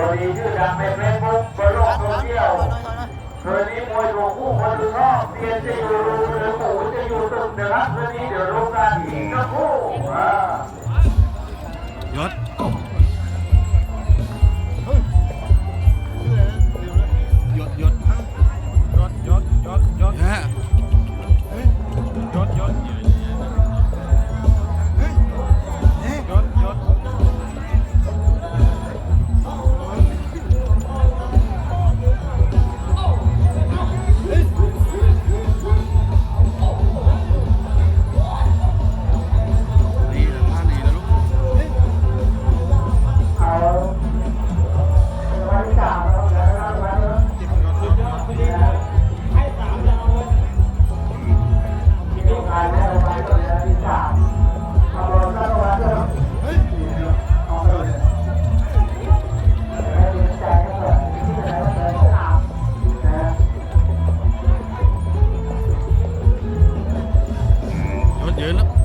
ตัวนี้ชื่อดังในเฟซบุ๊กบนโลกโซเชียลตัวนี้มวยถูกคู่คนถูกอบเตียนจะอยู่รูหรือหมูจะอยู่ตึกนะครับตัวนี้เดี๋ยวรู Yeah.